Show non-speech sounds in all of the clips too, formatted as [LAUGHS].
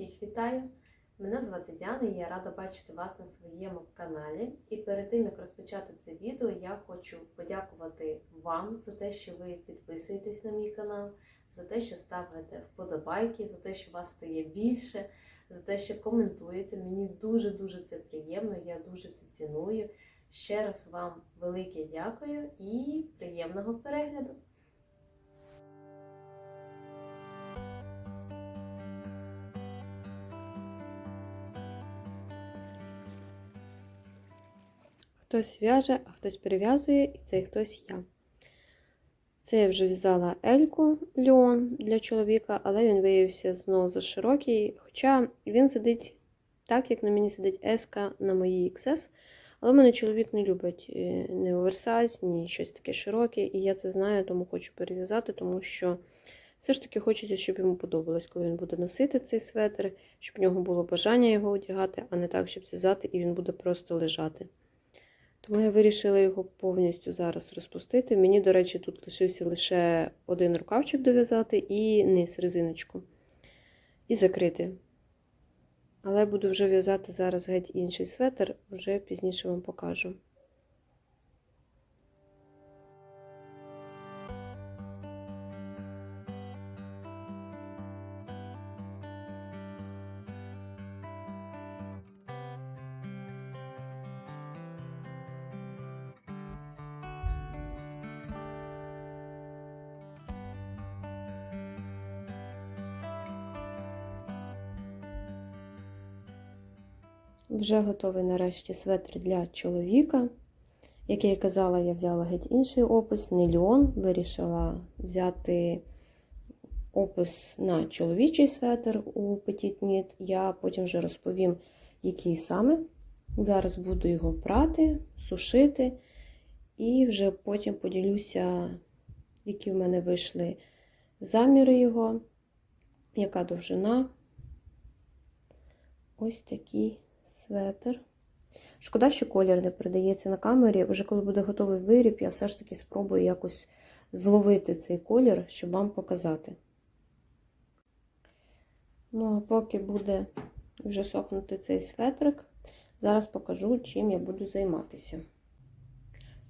Всіх вітаю! Мене звати Діана і я рада бачити вас на своєму каналі. І перед тим як розпочати це відео, я хочу подякувати вам за те, що ви підписуєтесь на мій канал, за те, що ставите вподобайки, за те, що вас стає більше, за те, що коментуєте. Мені дуже-дуже це приємно, я дуже це ціную. Ще раз вам велике дякую і приємного перегляду! Хтось в'яже, а хтось перев'язує, і цей хтось я. Це я вже в'язала Ельку Леон для чоловіка, але він виявився знову за широкий. Хоча він сидить так, як на мені сидить S на моїй XS. Але в мене чоловік не любить е, ні оверсайз, ні щось таке широке. І я це знаю, тому хочу перев'язати, тому що все ж таки хочеться, щоб йому подобалось, коли він буде носити цей светр, щоб в нього було бажання його одягати, а не так, щоб зв'язати, і він буде просто лежати. Тому я вирішила його повністю зараз розпустити. Мені, до речі, тут лишився лише один рукавчик дов'язати і низ резиночку. І закрити. Але буду вже в'язати зараз геть інший светр, вже пізніше вам покажу. Вже готовий нарешті светр для чоловіка. Як я і казала, я взяла геть інший опис, не льон. Вирішила взяти опис на чоловічий светр у Petit Knit. Я потім вже розповім, який саме. Зараз буду його прати, сушити, і вже потім поділюся, які в мене вийшли заміри його, яка довжина. Ось такий светр. Шкода, що колір не передається на камері. Уже коли буде готовий виріб, я все ж таки спробую якось зловити цей колір, щоб вам показати. Ну, а поки буде вже сохнути цей светрик, зараз покажу, чим я буду займатися.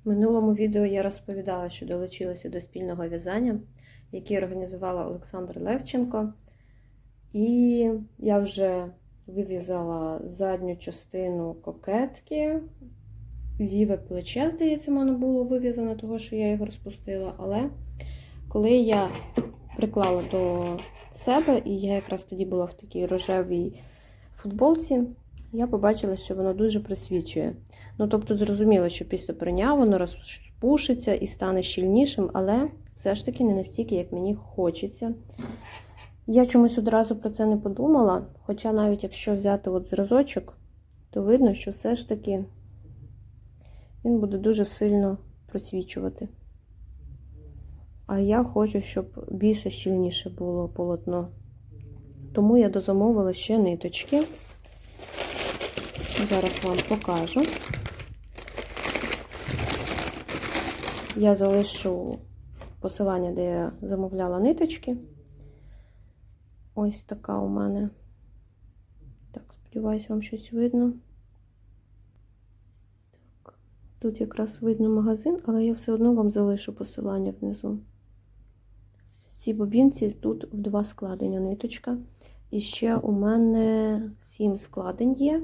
В минулому відео я розповідала, що долучилася до спільного в'язання, яке організувала Олександр Левченко. І я вже вив'язала задню частину кокетки. Ліве плече, здається, в мене було вив'язане, того, що я його розпустила. Але коли я приклала до себе, і я якраз тоді була в такій рожевій футболці, я побачила, що воно дуже просвічує. Ну, тобто, зрозуміло, що після прання воно розпушиться і стане щільнішим, але все ж таки не настільки, як мені хочеться. Я чомусь одразу про це не подумала, хоча навіть якщо взяти от зразочок, то видно, що все ж таки він буде дуже сильно просвічувати. А я хочу, щоб більше щільніше було полотно. Тому я дозамовила ще ниточки. Зараз вам покажу. Я залишу посилання, де я замовляла ниточки. Ось така у мене. Так, сподіваюся, вам щось видно. Так. Тут якраз видно магазин, але я все одно вам залишу посилання внизу. Ці бобінці тут в два складення ниточка. І ще у мене сім складень є.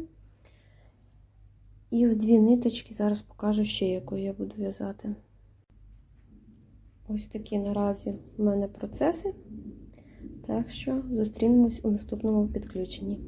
І в дві ниточки зараз покажу ще, якою я буду в'язати. Ось такі наразі в мене процеси. Так що зустрінемось у наступному підключенні.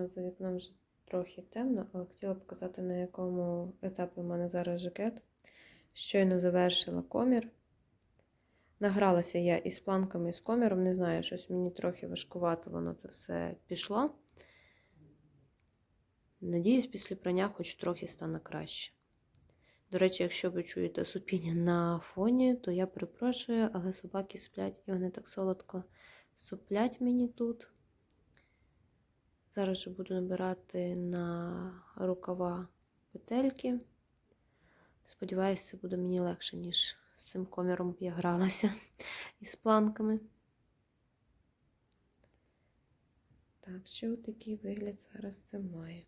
Ну, за вікном вже трохи темно, але хотіла показати, на якому етапі у мене зараз жакет. Щойно завершила комір. Награлася я із планками, і з коміром, не знаю, щось мені трохи важкувато воно це все пішло. Надіюсь, після прання хоч трохи стане краще. До речі, якщо ви чуєте супіння на фоні, то я перепрошую, але собаки сплять і вони так солодко суплять мені тут. Зараз же буду набирати на рукава петельки. Сподіваюся, це буде мені легше, ніж з цим коміром я гралася [LAUGHS] із планками. Так, що такий вигляд зараз це має.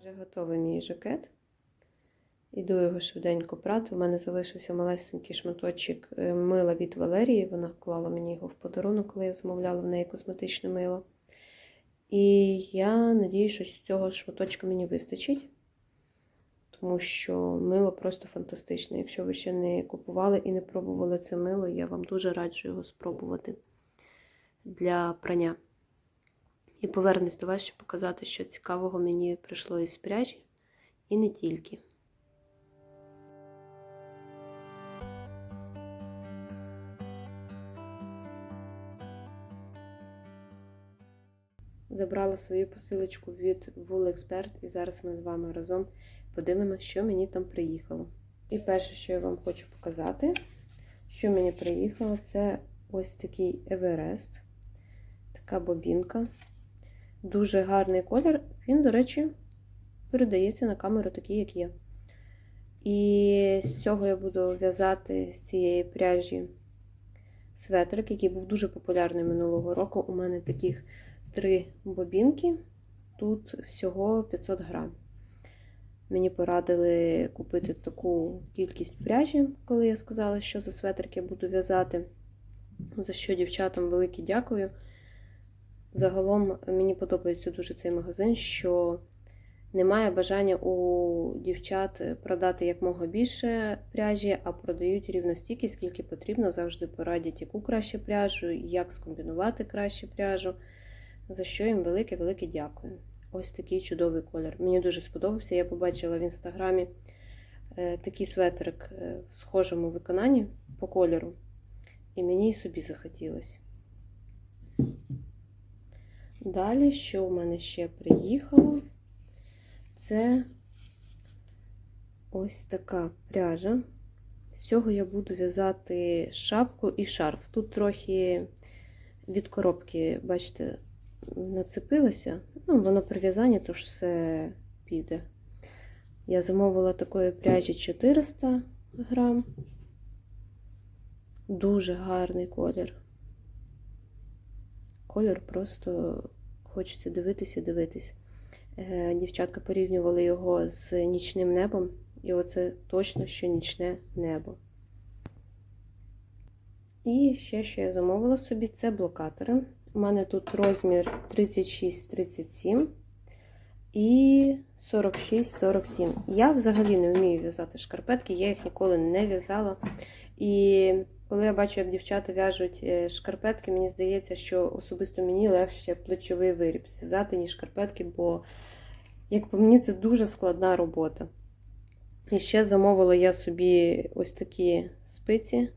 Вже готовий мій жакет. Іду його швиденько прати. У мене залишився малесенький шматочок е, мила від Валерії. Вона клала мені його в подарунок, коли я замовляла в неї косметичне мило. І я надію, що з цього шматочка мені вистачить, тому що мило просто фантастичне. Якщо ви ще не купували і не пробували це мило, я вам дуже раджу його спробувати для прання. І повернусь до вас, щоб показати, що цікавого мені прийшло із пряжі, і не тільки. Забрала свою посилочку від Wool і зараз ми з вами разом подивимося, що мені там приїхало. І перше, що я вам хочу показати, що мені приїхало, це ось такий Еверест, така бобінка. Дуже гарний колір. Він, до речі, передається на камеру такий, як є. І з цього я буду в'язати з цієї пряжі светрик, який був дуже популярний минулого року. У мене таких три бобінки, тут всього 500 грам. Мені порадили купити таку кількість пряжі, коли я сказала, що за светрик буду в'язати. За що дівчатам велике дякую. Загалом мені подобається дуже цей магазин, що немає бажання у дівчат продати якмога більше пряжі, а продають рівно стільки, скільки потрібно. Завжди порадять, яку краще пряжу, як скомбінувати краще пряжу. За що їм велике-велике дякую. Ось такий чудовий колір. Мені дуже сподобався. Я побачила в інстаграмі е, такий светрик е, в схожому виконанні по кольору. І мені і собі захотілося. Далі, що в мене ще приїхало, це ось така пряжа. З цього я буду в'язати шапку і шарф. Тут трохи від коробки, бачите, нацепилося. Ну, воно прив'язання, тож все піде. Я замовила такої пряжі 400 грам. Дуже гарний колір. Колір просто хочеться дивитися, дивитись. Е, Дівчатка порівнювали його з нічним небом, і оце точно, що нічне небо. І ще, що я замовила собі, це блокатори. У мене тут розмір 36-37 і 46-47. Я взагалі не вмію в'язати шкарпетки, я їх ніколи не в'язала. І коли я бачу, як дівчата в'яжуть е, шкарпетки, мені здається, що особисто мені легше плечовий виріб зв'язати, ніж шкарпетки, бо, як по мені, це дуже складна робота. І ще замовила я собі ось такі спиці.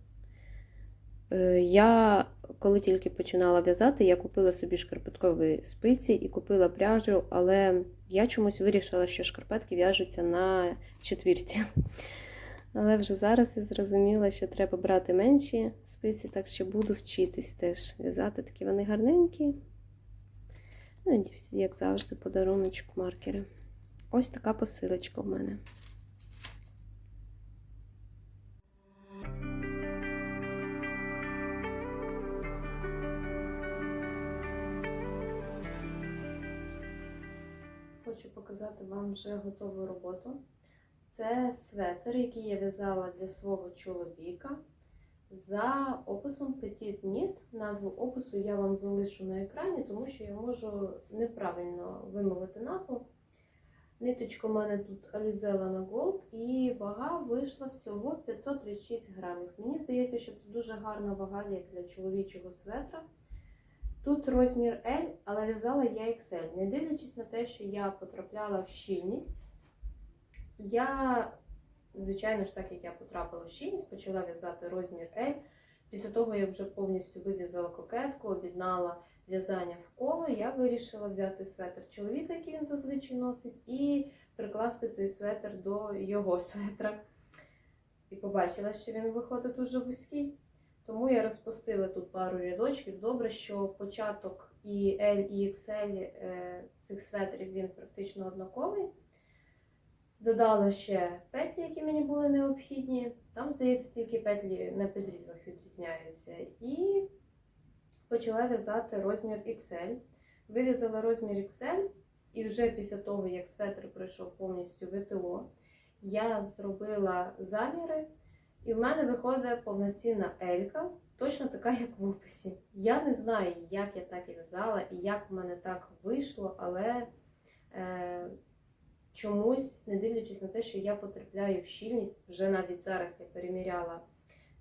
Е, Я, коли тільки починала в'язати, я купила собі шкарпеткові спиці і купила пряжу, але я чомусь вирішила, що шкарпетки в'яжуться на четвірці. Але вже зараз я зрозуміла, що треба брати менші спиці, так що буду вчитись теж в'язати. Такі вони гарненькі. Ну, як завжди, подаруночок маркери. Ось така посилочка в мене. Показати вам вже готову роботу. Це светр, який я в'язала для свого чоловіка. За описом Petit Knit. Назву опису я вам залишу на екрані, тому що я можу неправильно вимовити назву. Ниточка у мене тут Alizella на Gold і вага вийшла всього 536 грамів. Мені здається, що це дуже гарна вага як для чоловічого светра. Тут розмір L, але в'язала я XL. Не дивлячись на те, що я потрапляла в щільність, я, звичайно ж, так як я потрапила в щільність, почала в'язати розмір L. Після того, як вже повністю вив'язала кокетку, об'єднала в'язання в коло, я вирішила взяти светр чоловіка, який він зазвичай носить, і прикласти цей светр до його [LAUGHS] светра. І побачила, що він виходить дуже вузький. Тому я розпустила тут пару рядочків. Добре, що початок і L, і XL е, цих светрів він практично однаковий. Додала ще петлі, які мені були необхідні. Там, здається, тільки петлі на підрізах відрізняються. І почала в'язати розмір XL. Вив'язала розмір XL, і вже після того, як светр пройшов повністю ВТО, я зробила заміри. І в мене виходить повноцінна елька, точно така, як в описі. Я не знаю, як я так і в'язала, і як в мене так вийшло, але е, чомусь, не дивлячись на те, що я потрапляю в щільність, вже навіть зараз я переміряла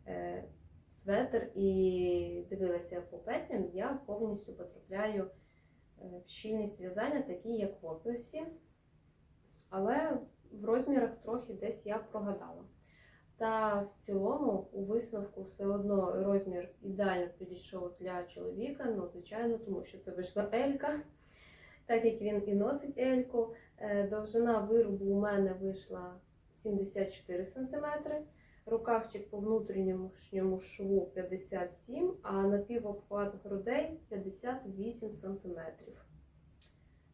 е, светр і дивилася по петлям, я повністю потрапляю е, в щільність в'язання, такі, як в описі. Але в розмірах трохи десь я прогадала. Та в цілому, у висновку, все одно розмір ідеально підійшов для чоловіка. Ну, звичайно, тому що це вийшла Елька, так як він і носить Ельку. Е, Довжина виробу у мене вийшла 74 см, рукавчик по внутрішньому шву 57 а напівобхват грудей 58 см.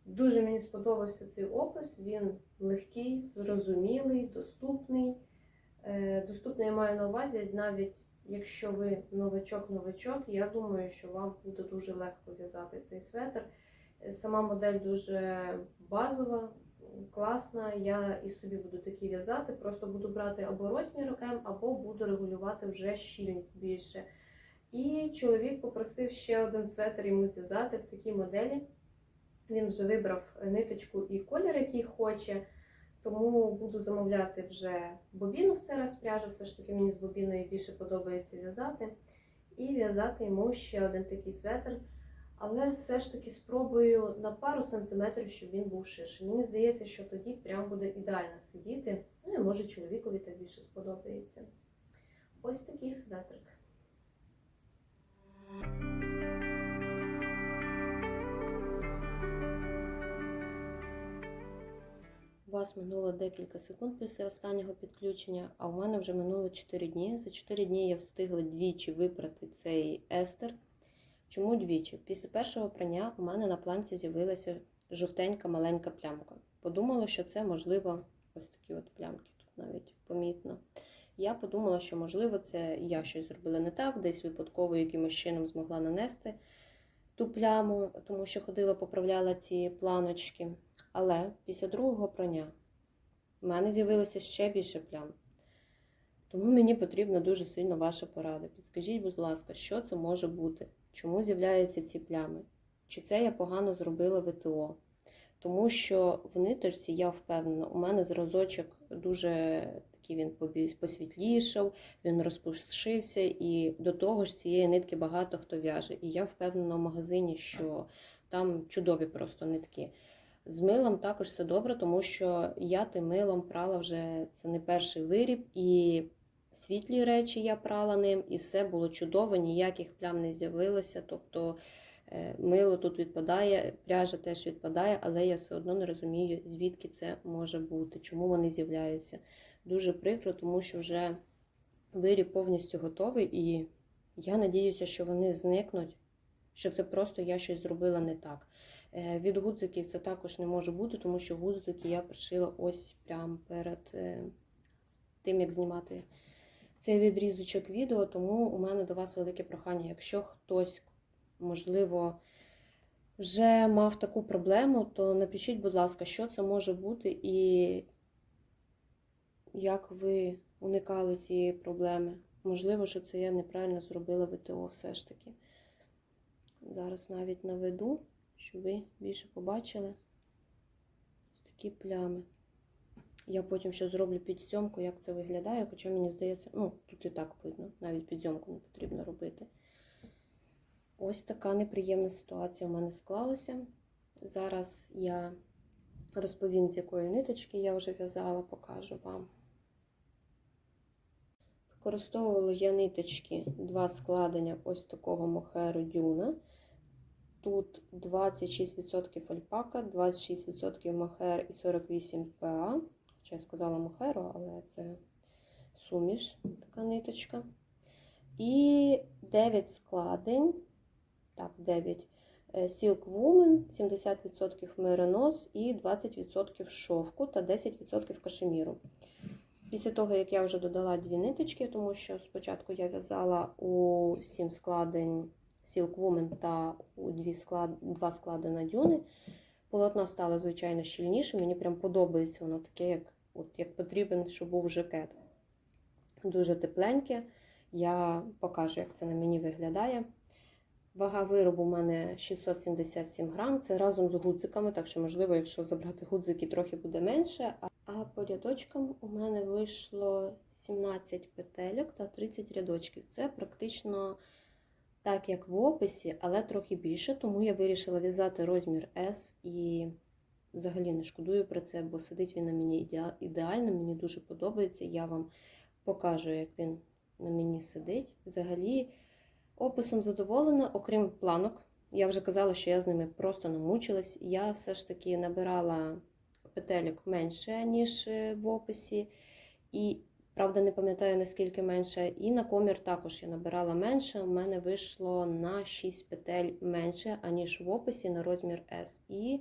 Дуже мені сподобався цей опис. Він легкий, зрозумілий, доступний. Е, Доступний я маю на увазі, навіть якщо ви новачок-новачок, я думаю, що вам буде дуже легко в'язати цей светр. Е, Сама модель дуже базова, класна. Я і собі буду такі в'язати. Просто буду брати або розмір М, або буду регулювати вже щільність більше. І чоловік попросив ще один светр йому зв'язати в такій моделі. Він вже вибрав ниточку і колір, який хоче. Тому буду замовляти вже бобіну в цей раз пряжу. Все ж таки мені з бобіною більше подобається в'язати. І в'язати йому ще один такий светр. Але все ж таки спробую на пару сантиметрів, щоб він був ширший. Мені здається, що тоді прям буде ідеально сидіти. Ну і може чоловікові так більше сподобається. Ось такий светрик. Вас минуло декілька секунд після останнього підключення, а у мене вже минуло 4 дні. За 4 дні я встигла двічі випрати цей естер. Чому двічі? Після першого прання у мене на планці з'явилася жовтенька маленька плямка. Подумала, що це можливо ось такі от плямки, тут навіть помітно. Я подумала, що можливо це я щось зробила не так, десь випадково якимось чином змогла нанести ту пляму, тому що ходила, поправляла ці планочки. Але після другого прання в мене з'явилося ще більше плям. Тому мені потрібна дуже сильно ваша порада. Підскажіть, будь ласка, що це може бути? Чому з'являються ці плями? Чи це я погано зробила ВТО? Тому що в ниточці, я впевнена, у мене зразочок дуже такий він посвітлішав, він розпушився, і до того ж цієї нитки багато хто в'яже. І я впевнена в магазині, що там чудові просто нитки. З милом також все добре, тому що я тим милом прала вже це не перший виріб, і світлі речі я прала ним, і все було чудово, ніяких плям не з'явилося. Тобто е, мило тут відпадає, пряжа теж відпадає, але я все одно не розумію, звідки це може бути, чому вони з'являються. Дуже прикро, тому що вже виріб повністю готовий, і я надіюся, що вони зникнуть, що це просто я щось зробила не так. Е, Від гудзиків це також не може бути, тому що гудзики я пришила ось прямо перед е, тим, як знімати цей відрізочок відео. Тому у мене до вас велике прохання. Якщо хтось, можливо, вже мав таку проблему, то напишіть, будь ласка, що це може бути і як ви уникали цієї проблеми. Можливо, що це я неправильно зробила ВТО все ж таки. Зараз навіть наведу щоб ви більше побачили ось такі плями. Я потім ще зроблю підзйомку, як це виглядає, хоча мені здається, ну, тут і так видно, навіть підзйомку не потрібно робити. Ось така неприємна ситуація у мене склалася. Зараз я розповім, з якої ниточки я вже в'язала, покажу вам. Використовувала я ниточки, два складення ось такого мохеру дюна. Тут 26% альпака, 26% мохер і 48 ПА. Хоча я сказала мохеру, але це суміш, така ниточка. І 9 складень. Так, 9. Silk Woman, 70% меринос і 20% шовку та 10% кашеміру. Після того, як я вже додала дві ниточки, тому що спочатку я в'язала у 7 складень Silk Woman та у 2 склад... 2 склади на дюни, полотно стало, звичайно, щільніше. Мені прям подобається воно таке, як, от, як потрібен, щоб був жакет. Дуже тепленьке. Я покажу, як це на мені виглядає. Вага виробу у мене 677 грам. Це разом з гудзиками, так що, можливо, якщо забрати гудзики, трохи буде менше. А по рядочкам у мене вийшло 17 петельок та 30 рядочків. Це практично так, як в описі, але трохи більше, тому я вирішила в'язати розмір S і взагалі не шкодую про це, бо сидить він на мені ідеально, мені дуже подобається. Я вам покажу, як він на мені сидить. Взагалі, описом задоволена, окрім планок. Я вже казала, що я з ними просто намучилась. Я все ж таки набирала петельок менше, ніж в описі. І, правда, не пам'ятаю, наскільки менше. І на комір також я набирала менше. У мене вийшло на 6 петель менше, аніж в описі на розмір S. І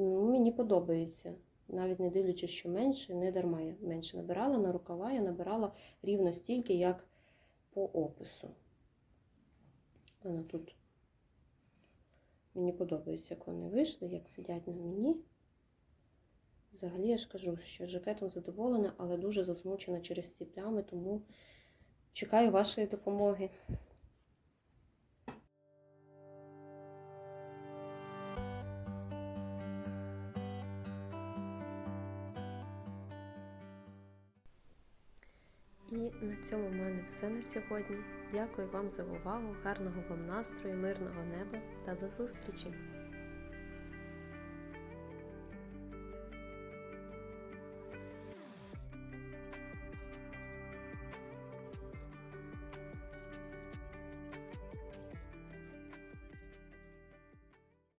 мені подобається. Навіть не дивлячись, що менше, не дарма я менше набирала на рукава, я набирала рівно стільки, як по опису. Вона тут мені подобається, як вони вийшли, як сидять на мені. Взагалі, я ж кажу, що жакетом задоволена, але дуже засмучена через ці плями, тому чекаю вашої допомоги. І на цьому в мене все на сьогодні. Дякую вам за увагу, гарного вам настрою, мирного неба та до зустрічі!